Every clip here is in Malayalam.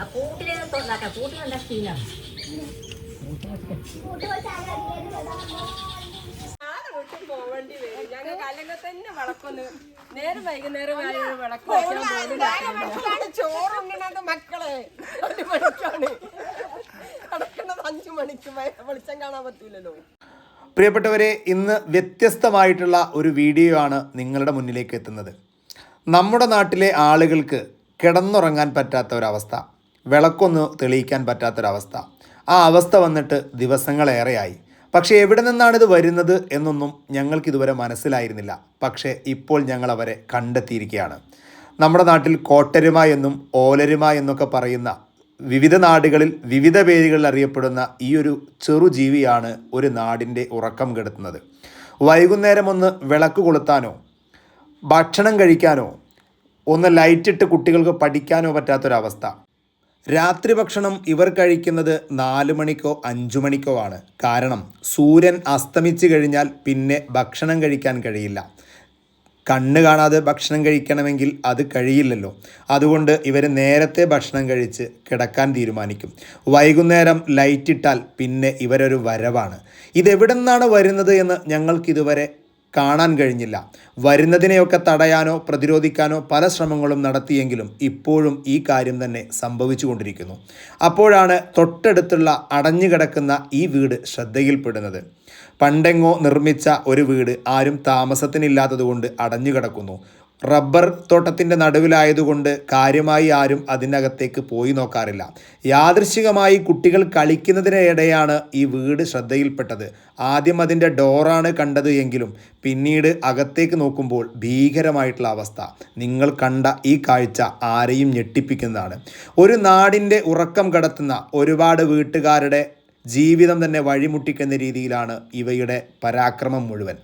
ആ കൂട്ടിനെ തൊണ്ടാക്കാം കൂട്ടിന് നല്ല സ്റ്റീലാണ് ആരെ വീട്ടിൽ പോവേണ്ടി വരും. ഞങ്ങൾക്ക് അല്ലെങ്കിൽ തന്നെ വിളക്കൊന്ന്. നേരം വൈകുന്നേരം വിളക്ക്. ചോറുണ്ണണത് മക്കളെ. ഒരു മണിക്കാണ്. കിടക്കുന്നത് അഞ്ചു മണിക്ക്. വെളിച്ചം കാണാൻ പറ്റൂലല്ലോ. പ്രിയപ്പെട്ടവരെ ഇന്ന് വ്യത്യസ്തമായിട്ടുള്ള ഒരു വീഡിയോ ആണ് നിങ്ങളുടെ മുന്നിലേക്ക് എത്തുന്നത്. നമ്മുടെ നാട്ടിലെ ആളുകൾക്ക് കിടന്നുറങ്ങാൻ പറ്റാത്ത ഒരവസ്ഥ. വിളക്കൊന്ന് തെളിയിക്കാൻ പറ്റാത്തൊരവസ്ഥ. ആ അവസ്ഥ വന്നിട്ട് ദിവസങ്ങളേറെയായി. പക്ഷേ എവിടെ നിന്നാണ് ഇത് വരുന്നത് എന്നൊന്നും ഞങ്ങൾക്കിതുവരെ മനസ്സിലായിരുന്നില്ല. പക്ഷേ ഇപ്പോൾ ഞങ്ങൾ അവരെ കണ്ടെത്തിയിരിക്കുകയാണ്. നമ്മുടെ നാട്ടിൽ കോട്ടരുമ എന്നും ഓലരുമ എന്നൊക്കെ പറയുന്ന വിവിധ നാടുകളിൽ വിവിധ പേരുകളിൽ അറിയപ്പെടുന്ന ഈ ഒരു ചെറുജീവിയാണ് ഒരു നാടിന്റെ ഉറക്കം കെടുത്തുന്നത്. വൈകുന്നേരം ഒന്ന് വിളക്ക് കൊളുത്താനോ ഭക്ഷണം കഴിക്കാനോ ഒന്ന് ലൈറ്റിട്ട് കുട്ടികൾക്ക് പഠിക്കാനോ പറ്റാത്തൊരവസ്ഥ. രാത്രി ഭക്ഷണം ഇവർ കഴിക്കുന്നത് നാല് മണിക്കോ അഞ്ചു മണിക്കോ ആണ്. കാരണം സൂര്യൻ അസ്തമിച്ചു കഴിഞ്ഞാൽ പിന്നെ ഭക്ഷണം കഴിക്കാൻ കഴിയില്ല. കണ്ണ് കാണാതെ ഭക്ഷണം കഴിക്കണമെങ്കിൽ അത് കഴിയില്ലല്ലോ. അതുകൊണ്ട് ഇവർ നേരത്തെ ഭക്ഷണം കഴിച്ച് കിടക്കാൻ തീരുമാനിക്കും. വൈകുന്നേരം ലൈറ്റ് ഇട്ടാൽ പിന്നെ ഇവരൊരു വരവാണ്. ഇതെവിടെ നിന്നാണ് വരുന്നത് എന്ന് ഞങ്ങൾക്കിതുവരെ കാണാൻ കഴിഞ്ഞില്ല. വരുന്നതിനെയൊക്കെ തടയാനോ പ്രതിരോധിക്കാനോ പല ശ്രമങ്ങളും നടത്തിയെങ്കിലും ഇപ്പോഴും ഈ കാര്യം തന്നെ സംഭവിച്ചുകൊണ്ടിരിക്കുന്നു. അപ്പോഴാണ് തൊട്ടടുത്തുള്ള അടഞ്ഞുകിടക്കുന്ന ഈ വീട് ശ്രദ്ധയിൽപ്പെടുന്നത്. പണ്ടെങ്ങോ നിർമ്മിച്ച ഒരു വീട് ആരും താമസത്തിനില്ലാത്തതുകൊണ്ട് അടഞ്ഞുകിടക്കുന്നു. റബ്ബർ തോട്ടത്തിന്റെ നടുവിലായതുകൊണ്ട് കാര്യമായി ആരും അതിനകത്തേക്ക് പോയി നോക്കാറില്ല. യാദൃശികമായി കുട്ടികൾ കളിക്കുന്നതിനിടെയാണ് ഈ വീട് ശ്രദ്ധയിൽപ്പെട്ടത്. ആദ്യം അതിന്റെ ഡോറാണ് കണ്ടത് എങ്കിലും പിന്നീട് അകത്തേക്ക് നോക്കുമ്പോൾ ഭീകരമായിട്ടുള്ള അവസ്ഥ. നിങ്ങൾ കണ്ട ഈ കാഴ്ച ആരെയും ഞെട്ടിപ്പിക്കുന്നതാണ്. ഒരു നാടിന്റെ ഉറക്കം കടത്തുന്ന ഒരുപാട് വീട്ടുകാരുടെ ജീവിതം തന്നെ വഴിമുട്ടിക്കുന്ന രീതിയിലാണ് ഇവയുടെ പരാക്രമം മുഴുവൻ.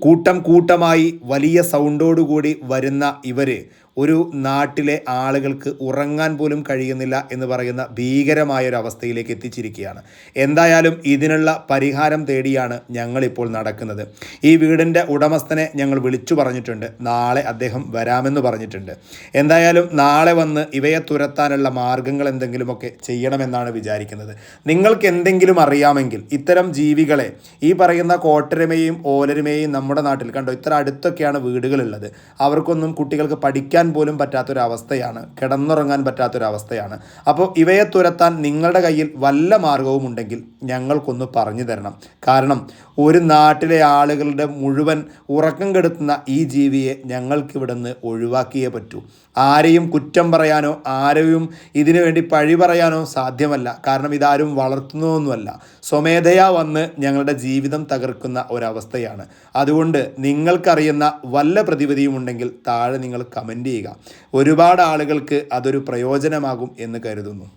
കൂട്ടം കൂട്ടമായി വലിയ സൗണ്ടോടുകൂടി വരുന്ന ഇവർ ഒരു നാട്ടിലെ ആളുകൾക്ക് ഉറങ്ങാൻ പോലും കഴിയുന്നില്ല എന്ന് പറയുന്ന ഭീകരമായ ഒരു അവസ്ഥയിലേക്ക് എത്തിച്ചിരിക്കുകയാണ്. എന്തായാലും ഇതിനുള്ള പരിഹാരം തേടിയാണ് ഞങ്ങളിപ്പോൾ നടക്കുന്നത്. ഈ വീടിന്റെ ഉടമസ്ഥനെ ഞങ്ങൾ വിളിച്ചു പറഞ്ഞിട്ടുണ്ട്. നാളെ അദ്ദേഹം വരാമെന്ന് പറഞ്ഞിട്ടുണ്ട്. എന്തായാലും നാളെ വന്ന് ഇവയെ തുരത്താനുള്ള മാർഗങ്ങൾ എന്തെങ്കിലുമൊക്കെ ചെയ്യണമെന്നാണ് വിചാരിക്കുന്നത്. നിങ്ങൾക്ക് എന്തെങ്കിലും അറിയാമെങ്കിൽ ഇത്തരം ജീവികളെ ഈ പറയുന്ന കോട്ടരമയും ഓലരുമയും നമ്മുടെ നാട്ടിൽ കണ്ടോ? ഇത്ര അടുത്തൊക്കെയാണ് വീടുകളുള്ളത്. അവർക്കൊന്നും കുട്ടികൾക്ക് പഠിക്കാൻ പോലും പറ്റാത്തൊരവസ്ഥയാണ് കിടന്നുറങ്ങാൻ പറ്റാത്തൊരവസ്ഥയാണ്. അപ്പോൾ ഇവയെ തുരത്താൻ നിങ്ങളുടെ കയ്യിൽ വല്ല മാർഗവും ഉണ്ടെങ്കിൽ ഞങ്ങൾക്കൊന്ന് പറഞ്ഞു തരണം. കാരണം ഒരു നാട്ടിലെ ആളുകളുടെ മുഴുവൻ ഉറക്കം കെടുത്തുന്ന ഈ ജീവിയെ ഞങ്ങൾക്കിവിടുന്ന് ഒഴിവാക്കിയേ പറ്റൂ. ആരെയും കുറ്റം പറയാനോ ആരെയും ഇതിനു വേണ്ടി പഴി പറയാനോ സാധ്യമല്ല. കാരണം ഇതാരും വളർത്തുന്നതൊന്നുമല്ല. സ്വമേധയാ വന്ന് ഞങ്ങളുടെ ജീവിതം തകർക്കുന്ന ഒരവസ്ഥയാണ്. അതുകൊണ്ട് നിങ്ങൾക്കറിയുന്ന വല്ല പ്രതിവിധിയും ഉണ്ടെങ്കിൽ താഴെ നിങ്ങൾ കമന്റ് ചെയ്യുക. ഒരുപാട് ആളുകൾക്ക് അതൊരു പ്രയോജനമാകും എന്ന് കരുതുന്നു.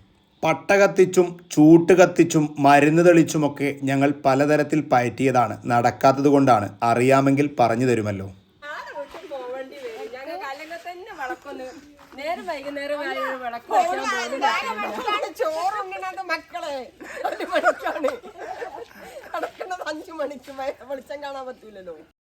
പട്ട കത്തിച്ചും ചൂട്ട് കത്തിച്ചും മരുന്ന് തെളിച്ചുമൊക്കെ ഞങ്ങൾ പലതരത്തിൽ പയറ്റിയതാണ്. നടക്കാത്തത് കൊണ്ടാണ്. അറിയാമെങ്കിൽ പറഞ്ഞു തരുമല്ലോ. നേരം വൈകുന്നേരം. ചോറുണ്ണണത് മക്കളെ. ഒരു മണിക്കാണ്. കിടക്കുന്നത് അഞ്ചു മണിക്ക് വെളിച്ചം കാണാൻ പറ്റൂലല്ലോ.